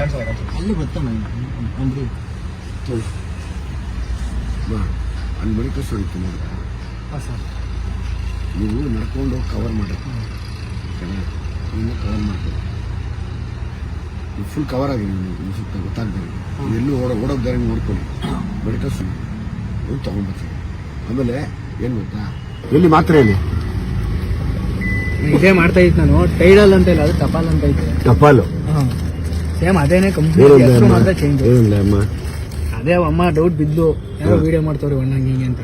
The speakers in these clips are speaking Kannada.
ಅಲ್ಲಿ ಬರ್ತಾನೆ ಅಂದ್ರೆ ಬಾ. ಅಲ್ಲಿ ಬಳಿಕ ಸ್ಟೋರ್ ಇತ್ತು ನೋಡಿ. ಹಾಂ ಸರ್. ನೀವು ನಡ್ಕೊಂಡು ಕವರ್ ಮಾಡಿ. ನೀನು ಕವರ್ ಮಾಡ್ತೀವಿ ನೀವು ಫುಲ್ ಕವರ್ ಆಗಿ ನೀವು ಸುತ್ತ ಗೊತ್ತಾಗ್ಬೇಕು ಎಲ್ಲೂ ಓಡ ಓಡೋಕ್ ದಾರಿ ನೋಡ್ಕೊಳ್ಳಿ. ಬಳಿಕ ಸುಳ್ಳು ಹೋಗಿ ತೊಗೊಂಡ್ಬರ್ತೀವಿ ಆಮೇಲೆ ಏನು ಗೊತ್ತಾ? ಎಲ್ಲಿ ಮಾತ್ರ ಇಲ್ಲಿ ಇದೇ ಮಾಡ್ತಾ ಇತ್ತು ನಾನು. ಟೈಡಲ್ ಅಂತ ಇಲ್ಲ ಅದು ಟಪಾಲ್ ಅಂತ ಐತೆ. ಟಪಾಲು? ಹಾಂ ಸೇಮ್ ಅದೇನೇ ಕಂಪ್ಲೀಟ್ ಹೆಸರು ಮಾತ್ರ ಚೇಂಜ್ ಏನಿಲ್ಲ ಅಮ್ಮ. ಅದೇ ಅಮ್ಮ ಡೌಟ್ ಬಿದ್ದು ಯಾರೋ ವಿಡಿಯೋ ಮಾಡ್ತವ್ರಿ ಅಣ್ಣ ಹಿಂಗೆ ಅಂತ.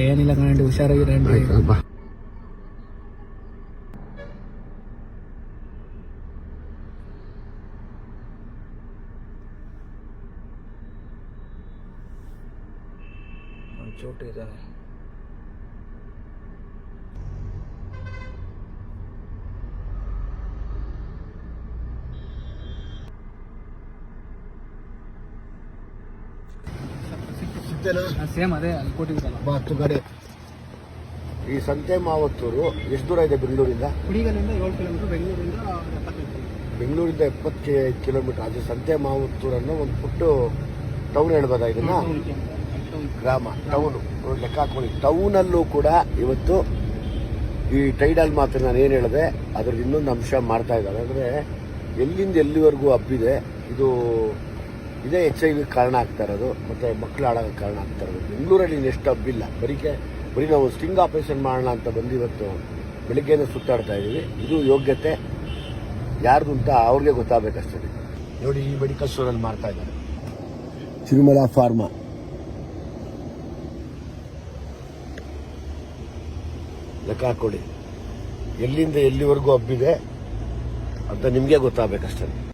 ಏನಿಲ್ಲ ಕಣಂడి ಹುಷಾರಾಗಿರ ಇದ್ದಾರೆ ಚೋಟು ಇದ್ದಾನೆ ಸಿಗ್ತೇನಾ ಸೇಮ್ ಅದೇ ಅಲ್ಲಿ ಕೊಟ್ಟಿದ್ದಲ್ಲ ಬಾ ಹತ್ತು ಗಾಡಿ. ಈ ಸಂತೆ ಮಾವತ್ತೂರು ಎಷ್ಟು ದೂರ ಇದೆ ಬೆಂಗಳೂರಿಂದ? ಕುಡಿಗಲಿಂದ ಏಳು ಕಿಲೋಮೀಟರ್ ಬೆಂಗಳೂರಿಂದ ಎಪ್ಪತ್ತೈದು ಬೆಂಗಳೂರಿಂದ ಎಪ್ಪತ್ತು ಕಿಲೋಮೀಟರ್. ಅದು ಸಂತೆ ಮಾವತ್ತೂರನ್ನು ಒಂದು ಪುಟ್ಟು ಟೌನ್ ಹೇಳ್ಬೋದಾ ಇದನ್ನ? ಗ್ರಾಮ ಟೌನು ಲೆಕ್ಕ ಹಾಕೊಳ್ಳಿ. ಟೌನಲ್ಲೂ ಕೂಡ ಇವತ್ತು ಈ ಟೈಡಲ್ ಮಾತ್ರ ನಾನು ಏನು ಹೇಳಿದೆ ಅದ್ರದ್ದು ಇನ್ನೊಂದು ಅಂಶ ಮಾಡ್ತಾ ಇದ್ದಾರೆ. ಅಂದರೆ ಎಲ್ಲಿಂದ ಎಲ್ಲಿವರೆಗೂ ಹಬ್ಬಿದೆ ಇದು ಇದೇ ಎಚ್ ಐ ವಿ ಕಾರಣ ಆಗ್ತಾ ಇರೋದು ಮತ್ತೆ ಮಕ್ಕಳು ಆಡೋಕೆ ಕಾರಣ ಆಗ್ತಾ ಇರೋದು. ಬೆಂಗಳೂರಲ್ಲಿ ಹಬ್ಬ ಹಬ್ಬಿಲ್ಲ ಬರೀಕೆ ಬರೀ ನಾವು ಸ್ಟಿಂಗ್ ಆಪರೇಷನ್ ಮಾಡೋಣ ಅಂತ ಬಂದು ಇವತ್ತು ಬೆಳಿಗ್ಗೆನೇ ಸುತ್ತಾಡ್ತಾ ಇದ್ದೀವಿ. ಇದು ಯೋಗ್ಯತೆ ಯಾರ್ದು ಅಂತ ಅವ್ರಿಗೆ ಗೊತ್ತಾಗಬೇಕಷ್ಟೇ. ನೋಡಿ ಈ ಮೆಡಿಕಲ್ ಸ್ಟೋರಲ್ಲಿ ಮಾಡ್ತಾ ಇದ್ದಾರೆ. ತಿರುಮಲ ಫಾರ್ಮಾ. ಲೆಕ್ಕ ಹಾಕೊಳ್ಳಿ. ಎಲ್ಲಿಂದ ಎಲ್ಲಿವರೆಗೂ ಹಬ್ಬಿದೆ ಅಂತ ನಿಮಗೆ ಗೊತ್ತಾಗಬೇಕಷ್ಟೇ.